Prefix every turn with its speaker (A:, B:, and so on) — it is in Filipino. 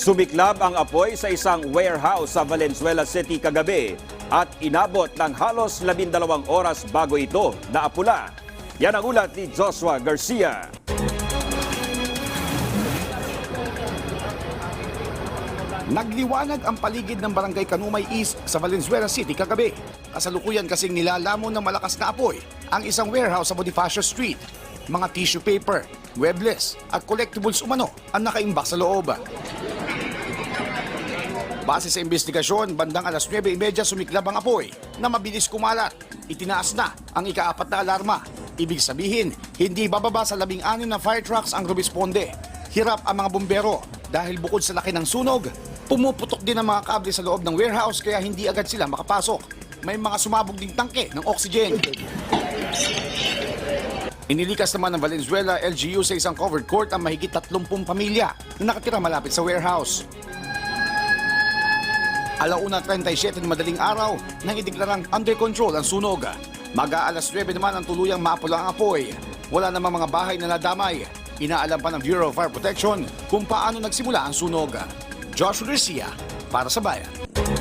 A: Sumiklab ang apoy sa isang warehouse sa Valenzuela City kagabi at inabot ng halos labindalawang oras bago ito naapula. Yan ang ulat ni Joshua Garcia.
B: Nagliwanag ang paligid ng Barangay Kanumay East sa Valenzuela City kagabi. Kasalukuyan kasing nilalamon ng malakas na apoy ang isang warehouse sa Bonifacio Street. Mga tissue paper, webless at collectibles umano ang nakaimbak sa loob. Base sa investigasyon, bandang alas 9.30 sumiklab ang apoy na mabilis kumalat. Itinaas na ang ikaapat na alarma. Ibig sabihin, hindi bababa sa labing anim na fire trucks ang rumisponde. Hirap ang mga bumbero dahil bukod sa laki ng sunog, pumuputok din ang mga kable sa loob ng warehouse kaya hindi agad sila makapasok. May mga sumabog ding tangke ng oxygen. Inilikas naman ng Valenzuela LGU sa isang covered court ang mahigit 30 pamilya na nakatira malapit sa warehouse. Alauna 37 ng madaling araw nang ideklarang under control ang sunog. Maga alas 9 naman ang tuluyang maapula ang apoy. Wala namang mga bahay na nadamay. Inaalam pa ng Bureau of Fire Protection kung paano nagsimula ang sunog. Joshua Garcia, para sa Bayan.